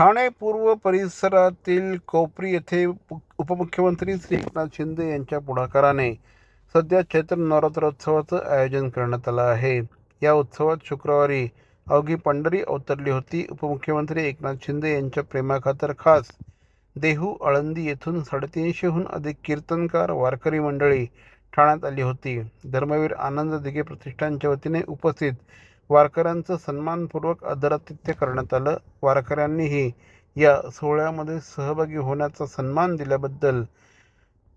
ठाणे पूर्व परिसरातील कोपरी येथे उपमुख्यमंत्री श्री एकनाथ शिंदे यांच्या पुढाकाराने सध्या चैत्र नवरात्रोत्सवाचं आयोजन करण्यात आलं आहे. या उत्सवात शुक्रवारी अवघी पंढरी अवतरली होती. उपमुख्यमंत्री एकनाथ शिंदे यांच्या प्रेमाखातर खास देहू आळंदी येथून साडेतीनशेहून अधिक कीर्तनकार वारकरी मंडळी ठाण्यात आली होती. धर्मवीर आनंद दिघे प्रतिष्ठानच्या वतीने उपस्थित वारकऱ्यांचं सन्मानपूर्वक आदरातिथ्य करण्यात आलं. वारकऱ्यांनीही या सोहळ्यामध्ये सहभागी होण्याचा सन्मान दिल्याबद्दल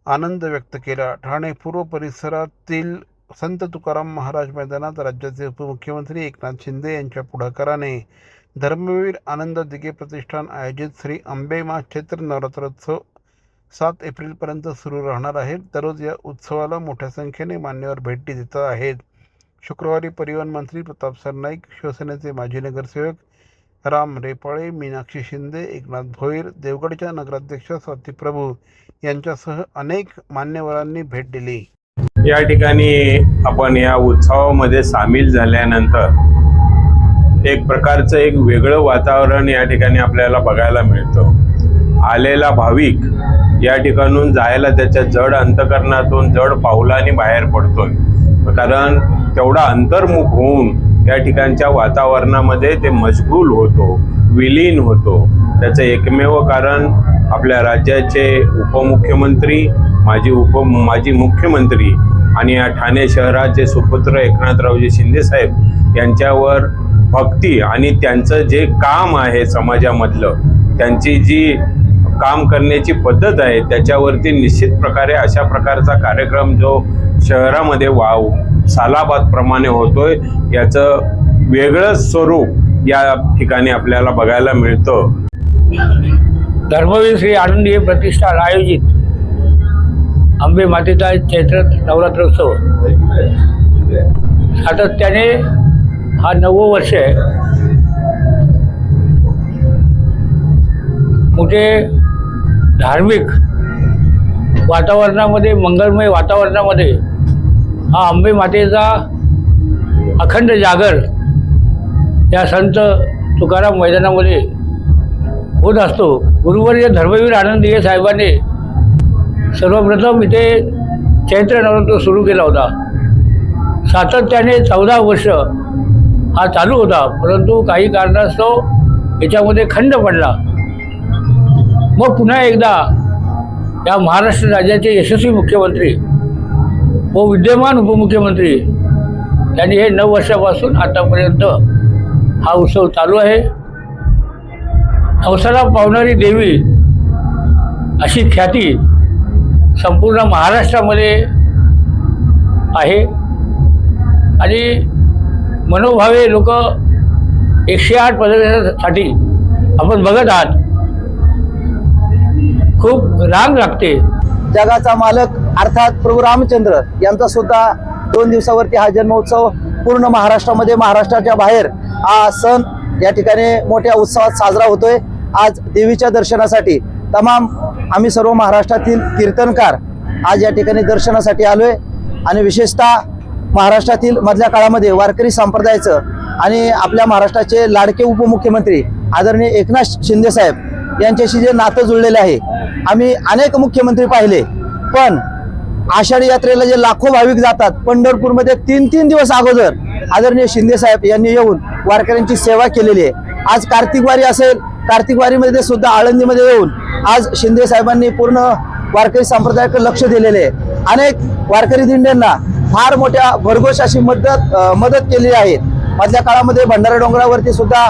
आनंद व्यक्त केला. ठाणे पूर्व परिसरातील संत तुकाराम महाराज मैदानात राज्याचे उपमुख्यमंत्री एकनाथ शिंदे यांच्या पुढाकाराने धर्मवीर आनंद दिघे प्रतिष्ठान आयोजित श्री अंबेमा क्षेत्र नवरात्रोत्सव सात एप्रिलपर्यंत सुरू राहणार आहे. दररोज या उत्सवाला मोठ्या संख्येने मान्यवर भेटी देत आहेत. शुक्रवारी परिवहन मंत्री प्रताप सरनाईक शिवसेनेचे माजी नगरसेवक राम रेपाळे मीनाक्षी शिंदे एकनाथ भोईर देवगडच्या नगराध्यक्ष स्वाती प्रभू यांच्यासह अनेक मान्यवरांनी भेट दिली. या ठिकाणी आपण या उत्सवामध्ये सामील झाल्यानंतर एक प्रकारचं एक वेगळं वातावरण या ठिकाणी आपल्याला बघायला मिळतं. आलेला भाविक या ठिकाणून जायला त्याच्या जड अंतकरणातून जड पावलाने बाहेर पडतोय. कारण तेवढा अंतर्मुख होऊन या ठिकाणच्या वातावरणामध्ये ते मशगूल होतो विलीन होतो. त्याचं एकमेव कारण आपल्या राज्याचे उपमुख्यमंत्री माजी उप माजी मुख्यमंत्री आणि या ठाणे शहराचे सुपुत्र एकनाथरावजी शिंदेसाहेब यांच्यावर भक्ती आणि त्यांचं जे काम आहे समाजामधलं त्यांची जी काम करण्याची पद्धत आहे त्याच्यावरती निश्चित प्रकारे अशा प्रकारचा कार्यक्रम जो शहरामध्ये वाव सालाबादप्रमाणे होतोय याचं वेगळंच स्वरूप या ठिकाणी आपल्याला बघायला मिळतं. धर्मवीर श्री आनंदी प्रतिष्ठान आयोजित. अंबे मातेचा चैत्र नवरात्रोत्सव. सातत्याने हा नववं वर्ष आहे. मोठे धार्मिक वातावरणामध्ये मंगलमय वातावरणामध्ये हा आंबे मातेचा अखंड जागर या संत तुकाराम मैदानामध्ये होत असतो. गुरुवर्य धर्मवीर आनंद दिघे साहेबांनी सर्वप्रथम इथे चैत्र नवरात्र सुरू केला होता. सातत्याने चौदा वर्ष हा चालू होता परंतु काही कारणास्तव याच्यामध्ये खंड पडला. मग पुन्हा एकदा या महाराष्ट्र राज्याचे यशस्वी मुख्यमंत्री व विद्यमान उपमुख्यमंत्री यांनी हे नऊ वर्षापासून आतापर्यंत हा उत्सव चालू आहे. अवसरा पावणारी देवी अशी ख्याती संपूर्ण महाराष्ट्रामध्ये आहे. आणि मनोभावे लोक एकशे आठ पदवीसाठी आपण बघत आहात. खूप रांग लागते. जगाचा मालक अर्थात प्रभू रामचंद्र यांचा सुद्धा दोन दिवसावरती हा जन्मोत्सव पूर्ण महाराष्ट्रामध्ये महाराष्ट्राच्या बाहेर हा सण या ठिकाणी मोठ्या उत्सवात साजरा होतोय. आज देवीच्या दर्शनासाठी तमाम आम्ही सर्व महाराष्ट्रातील कीर्तनकार आज या ठिकाणी दर्शनासाठी आलोय. आणि विशेषतः महाराष्ट्रातील मधल्या काळामध्ये वारकरी संप्रदायाचं आणि आपल्या महाराष्ट्राचे लाडके उपमुख्यमंत्री आदरणीय एकनाथ शिंदे साहेब यांच्याशी जे नातं जुळलेलं आहे आम्ही अनेक मुख्यमंत्री पाहिले. पण आषाढी यात्रेला जे लाखो भाविक जातात पंढरपूरमध्ये तीन तीन दिवस अगोदर आदरणीय शिंदे साहेब यांनी येऊन वारकऱ्यांची सेवा केलेली आहे. आज कार्तिक वारी असेल कार्तिक वारीमध्ये सुद्धा आळंदीमध्ये येऊन आज शिंदे साहेबांनी पूर्ण वारकरी संप्रदायाकडे लक्ष दिलेले आहे. अनेक वारकरी दिंड्यांना फार मोठ्या भरघोष अशी मदत मदत केलेली आहे. मधल्या काळामध्ये भंडारा डोंगरावरती सुद्धा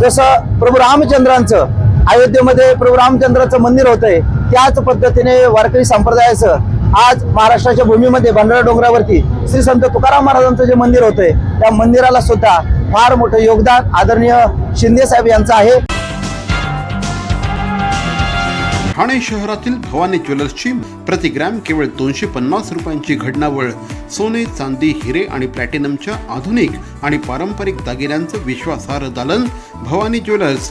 जसं प्रभू रामचंद्रांचं अयोध्येमध्ये प्रभू रामचंद्राचं मंदिर होतंय त्याच पद्धतीने वारकरी संप्रदायाचं आज महाराष्ट्राच्या भूमीमध्ये भंडारा डोंगरावरती श्री संत तुकाराम महाराजांचं जे मंदिर होतंय त्या मंदिराला सुद्धा फार मोठं योगदान आदरणीय शिंदे साहेब यांचं आहे. ठाणे शहरातील भवानी ज्वेलर्सची प्रति ग्रॅम केवळ दोनशे पन्नास रुपयांची घडणावळ सोने चांदी हिरे आणि प्लॅटिनमच्या आधुनिक आणि पारंपरिक दागिन्यांचं विश्वासार्ह दालन Bhavani jewellers